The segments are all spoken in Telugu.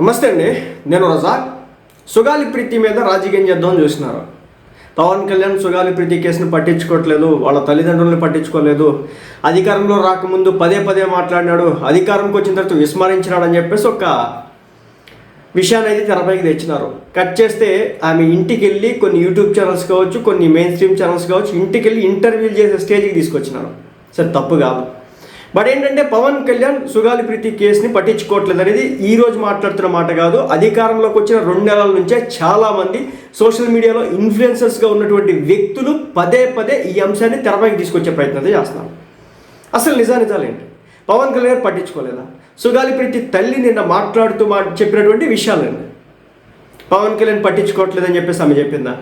నమస్తే అండి నేను రజాక్. సుగాలి ప్రీతి మీద రాజకీయం చేద్దామని చూసినారు పవన్ కళ్యాణ్ సుగాలి ప్రీతి కేసును పట్టించుకోవట్లేదు వాళ్ళ తల్లిదండ్రులను పట్టించుకోలేదు. అధికారంలో రాకముందు పదే పదే మాట్లాడినాడు అధికారంకి వచ్చిన తర్వాత విస్మరించినాడు అని చెప్పేసి ఒక విషయాన్ని అయితే తెరపైకి తెచ్చినారు. కట్ చేస్తే ఆమె ఇంటికి వెళ్ళి కొన్ని యూట్యూబ్ ఛానల్స్ కావచ్చు కొన్ని మెయిన్ స్ట్రీమ్ ఛానల్స్ కావచ్చు ఇంటికి వెళ్ళి ఇంటర్వ్యూలు చేసే స్టేజ్కి తీసుకొచ్చినారు. సరే తప్పు కాదు. బట్ ఏంటంటే పవన్ కళ్యాణ్ సుగాలి ప్రీతి కేసుని పట్టించుకోవట్లేదు అనేది ఈ రోజు మాట్లాడుతున్న మాట కాదు. అధికారంలోకి వచ్చిన రెండు నెలల నుంచే చాలా మంది సోషల్ మీడియాలో ఇన్ఫ్లుయెన్సర్స్గా ఉన్నటువంటి వ్యక్తులు పదే పదే ఈ అంశాన్ని తెరపైకి తీసుకొచ్చే ప్రయత్నం అయితే చేస్తున్నారు. అసలు నిజా నిజాలేంటి పవన్ కళ్యాణ్ పట్టించుకోలేదా? సుగాలి ప్రీతి తల్లి నిన్న మాట్లాడుతూ మా చెప్పినటువంటి విషయాలండి పవన్ కళ్యాణ్ పట్టించుకోవట్లేదని చెప్పేసి ఆమె చెప్పిందా?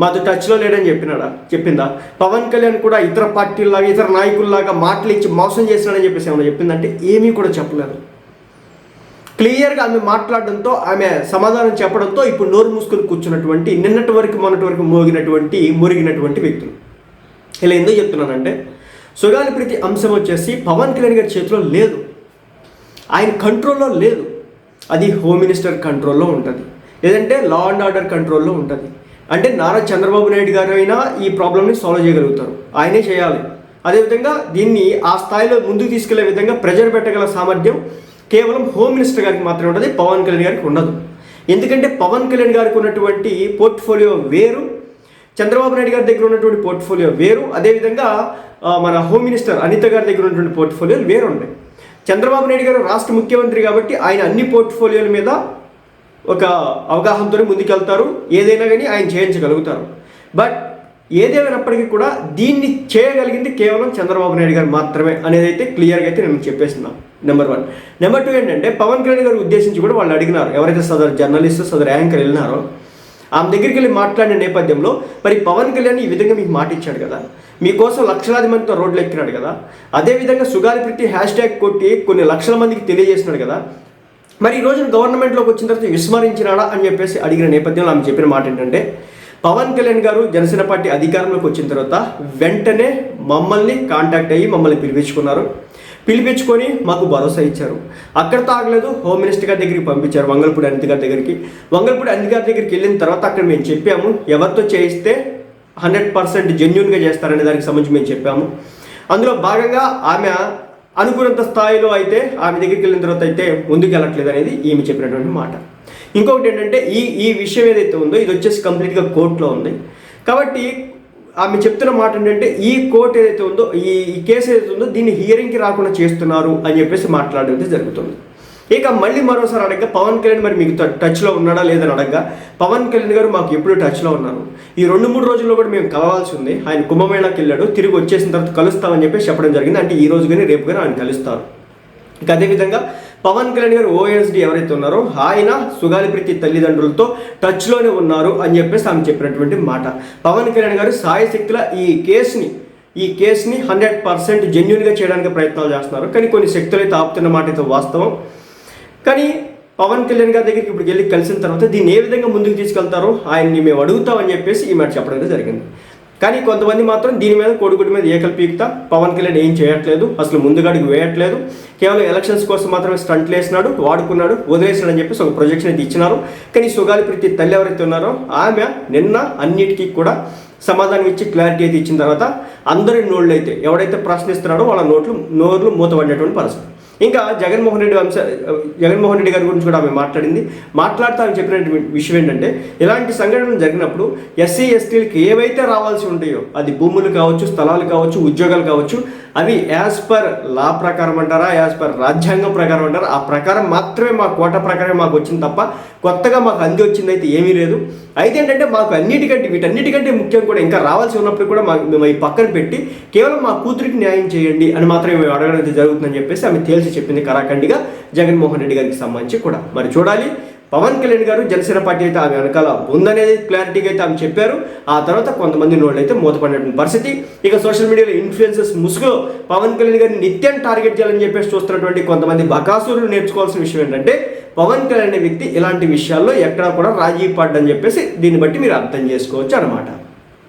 మాతో టచ్లో లేడని చెప్పినాడా? చెప్పిందా? పవన్ కళ్యాణ్ కూడా ఇతర పార్టీల్లాగా ఇతర నాయకుల్లాగా మాటలు ఇచ్చి మోసం చేసినాడని చెప్పేసి ఏమైనా చెప్పిందంటే ఏమీ కూడా చెప్పలేదు. క్లియర్గా ఆమె మాట్లాడడంతో ఆమె సమాధానం చెప్పడంతో ఇప్పుడు నోరు మూసుకొని కూర్చున్నటువంటి నిన్నటి వరకు మొన్నటి వరకు మోగినటువంటి మురిగినటువంటి వ్యక్తులు. ఇలా ఎందుకు చెప్తున్నానంటే సుగాలి ప్రతి అంశం వచ్చేసి పవన్ కళ్యాణ్ గారి చేతిలో లేదు. ఆయన కంట్రోల్లో లేదు. అది హోమ్ మినిస్టర్ కంట్రోల్లో ఉంటుంది. లేదంటే లా అండ్ ఆర్డర్ కంట్రోల్లో ఉంటుంది. అంటే నారా చంద్రబాబు నాయుడు గారు అయినా ఈ ప్రాబ్లమ్ని సాల్వ్ చేయగలుగుతారు. ఆయనే చేయాలి. అదేవిధంగా దీన్ని ఆ స్థాయిలో ముందుకు తీసుకెళ్ళే విధంగా ప్రెజర్ పెట్టగల సామర్థ్యం కేవలం హోమ్ మినిస్టర్ గారికి మాత్రమే ఉంటుంది పవన్ కళ్యాణ్ గారికి ఉండదు. ఎందుకంటే పవన్ కళ్యాణ్ గారికి ఉన్నటువంటి పోర్ట్ఫోలియో వేరు చంద్రబాబు నాయుడు గారి దగ్గర ఉన్నటువంటి పోర్ట్ఫోలియో వేరు అదేవిధంగా మన హోమ్ మినిస్టర్ అనిత గారి దగ్గర ఉన్నటువంటి పోర్ట్ఫోలియోలు వేరు ఉన్నాయి చంద్రబాబు నాయుడు గారు రాష్ట్ర ముఖ్యమంత్రి కాబట్టి ఆయన అన్ని పోర్ట్ఫోలియోల మీద ఒక అవగాహనతో ముందుకెళ్తారు. ఏదైనా కానీ ఆయన చేయించగలుగుతారు. బట్ ఏదేమైనప్పటికీ కూడా దీన్ని చేయగలిగింది కేవలం చంద్రబాబు నాయుడు గారు మాత్రమే అనేది అయితే క్లియర్గా అయితే నేను చెప్పేస్తున్నాను నెంబర్ వన్ నెంబర్ టూ ఏంటంటే పవన్ కళ్యాణ్ గారు ఉద్దేశించి కూడా వాళ్ళు అడిగినారు ఎవరైతే సదరు జర్నలిస్ట్ సదరు యాంకర్ వెళ్ళినారో ఆమె దగ్గరికి వెళ్ళి మాట్లాడిన నేపథ్యంలో మరి పవన్ కళ్యాణ్ ఈ విధంగా మీకు మాట ఇచ్చాడు కదా? మీకోసం లక్షలాది మందితో రోడ్లు ఎక్కినాడు కదా? అదేవిధంగా సుగాలి ప్రతి హ్యాష్ ట్యాగ్ కొట్టి కొన్ని లక్షల మందికి తెలియజేసినాడు కదా? మరి ఈ రోజున గవర్నమెంట్లోకి వచ్చిన తర్వాత విస్మరించినాడా అని చెప్పేసి అడిగిన నేపథ్యంలో ఆమె చెప్పిన మాట ఏంటంటే పవన్ కళ్యాణ్ గారు జనసేన పార్టీ అధికారంలోకి వచ్చిన తర్వాత వెంటనే మమ్మల్ని కాంటాక్ట్ అయ్యి మమ్మల్ని పిలిపించుకున్నారు. పిలిపించుకొని మాకు భరోసా ఇచ్చారు. అక్కడ తాగలేదు హోమ్ మినిస్టర్ గారి దగ్గరికి పంపించారు వంగల్పూడి అనిత గారి దగ్గరికి. వంగల్పూడి అనిత గారి దగ్గరికి వెళ్ళిన తర్వాత అక్కడ మేము చెప్పాము ఎవరితో చేయిస్తే హండ్రెడ్ పర్సెంట్ జెన్యున్గా చేస్తారనే దానికి సంబంధించి మేము చెప్పాము. అందులో భాగంగా ఆమె అనుకున్నంత స్థాయిలో అయితే ఆమె దగ్గరికి వెళ్ళిన తర్వాత అయితే ముందుకు వెళ్ళట్లేదు అనేది ఈమె చెప్పినటువంటి మాట. ఇంకొకటి ఏంటంటే ఈ ఈ విషయం ఏదైతే ఉందో ఇది వచ్చేసి కంప్లీట్గా కోర్టులో ఉంది. కాబట్టి ఆమె చెప్తున్న మాట ఏంటంటే ఈ కోర్టు ఏదైతే ఉందో ఈ కేసు ఏదైతే ఉందో దీన్ని హియరింగ్కి రాకుండా చేస్తున్నారు అని చెప్పేసి మాట్లాడడం జరుగుతుంది. ఇక మళ్ళీ మరోసారి అడగగా పవన్ కళ్యాణ్ మరి మీకు టచ్లో ఉన్నాడా లేదని అడగగా పవన్ కళ్యాణ్ గారు మాకు ఎప్పుడు టచ్లో ఉన్నారు. ఈ రెండు మూడు రోజుల్లో కూడా మేము కలవాల్సి ఉంది. ఆయన కుంభమేళాకి వెళ్ళాడు. తిరిగి వచ్చేసిన తర్వాత కలుస్తామని చెప్పి చెప్పడం జరిగింది. అంటే ఈ రోజు కానీ రేపు కానీ ఆయన కలుస్తారు. ఇక అదేవిధంగా పవన్ కళ్యాణ్ గారు ఓఎస్డి ఎవరైతే ఉన్నారో ఆయన సుగాలిప్రీతి తల్లిదండ్రులతో టచ్లోనే ఉన్నారు అని చెప్పేసి ఆమె చెప్పినటువంటి మాట. పవన్ కళ్యాణ్ గారు సాయశక్తుల ఈ కేసుని ఈ కేసుని హండ్రెడ్ పర్సెంట్ జెన్యున్గా చేయడానికి ప్రయత్నాలు చేస్తున్నారు. కానీ కొన్ని శక్తులు అయితే ఆపుతున్న మాట అయితే వాస్తవం. కానీ పవన్ కళ్యాణ్ గారి దగ్గరికి ఇప్పుడు వెళ్ళి కలిసిన తర్వాత దీన్ని ఏ విధంగా ముందుకు తీసుకెళ్తారో ఆయన్ని మేము అడుగుతామని చెప్పేసి ఈ మాట చెప్పడం జరిగింది. కానీ కొంతమంది మాత్రం దీని మీద కొడుకుడి మీద ఏకలు పీకుతా పవన్ కళ్యాణ్ ఏం చేయట్లేదు అసలు ముందుగాడికి వేయట్లేదు. కేవలం ఎలక్షన్స్ కోసం మాత్రమే స్టంట్లు వేసినాడు వాడుకున్నాడు వదిలేసినాడు అని చెప్పేసి ఒక ప్రొజెక్షన్ అయితే ఇచ్చినారు. కానీ సుగాలి ప్రీతి తల్లి ఎవరైతే ఉన్నారో ఆమె నిన్న అన్నిటికీ కూడా సమాధానం ఇచ్చి క్లారిటీ అయితే ఇచ్చిన తర్వాత అందరి నోళ్ళు అయితే ఎవడైతే ప్రశ్నిస్తున్నాడో వాళ్ళ నోట్లు నోర్లు మూతపడినటువంటి పరిస్థితి. ఇంకా జగన్మోహన్ రెడ్డి అంశ జగన్మోహన్ రెడ్డి గారి గురించి కూడా ఆమె మాట్లాడింది. మాట్లాడుతూ ఆమె చెప్పినటువంటి విషయం ఏంటంటే ఇలాంటి సంఘటనలు జరిగినప్పుడు ఎస్సీ ఎస్టీలకి ఏవైతే రావాల్సి ఉంటాయో అది భూములు కావచ్చు స్థలాలు కావచ్చు ఉద్యోగాలు కావచ్చు అవి యాజ్ పర్ లా ప్రకారం అంటారా యాజ్ పర్ రాజ్యాంగం ప్రకారం అంటారా? ఆ ప్రకారం మాత్రమే మా కోట ప్రకారమే మాకు వచ్చింది తప్ప కొత్తగా మాకు అంది వచ్చింది అయితే ఏమీ లేదు. అయితే ఏంటంటే మాకు అన్నిటికంటే వీటన్నిటికంటే ముఖ్యం కూడా ఇంకా రావాల్సి ఉన్నప్పుడు కూడా మాకు మేము ఈ పక్కన పెట్టి కేవలం మా కూతురికి న్యాయం చేయండి అని మాత్రమే మేము అడగడం అయితే జరుగుతుందని చెప్పేసి ఆమె తేల్చి చెప్పింది కరాఖండిగా జగన్మోహన్ రెడ్డి గారికి సంబంధించి కూడా. మరి చూడాలి పవన్ కళ్యాణ్ గారు జనసేన పార్టీ అయితే ఆమె వెనకాల ఉందనేది క్లారిటీగా అయితే ఆమె చెప్పారు. ఆ తర్వాత కొంతమంది నోళ్ళు అయితే మూతపడినటువంటి పరిస్థితి. ఇక సోషల్ మీడియాలో ఇన్ఫ్లుయెన్సెస్ ముసుగులో పవన్ కళ్యాణ్ గారిని నిత్యం టార్గెట్ చేయాలని చెప్పేసి చూస్తున్నటువంటి కొంతమంది బకాసురులు నేర్చుకోవాల్సిన విషయం ఏంటంటే పవన్ కళ్యాణ్ అనే వ్యక్తి ఇలాంటి విషయాల్లో ఎక్కడా కూడా రాజీ పడ్డని చెప్పేసి దీన్ని బట్టి మీరు అర్థం చేసుకోవచ్చు అనమాట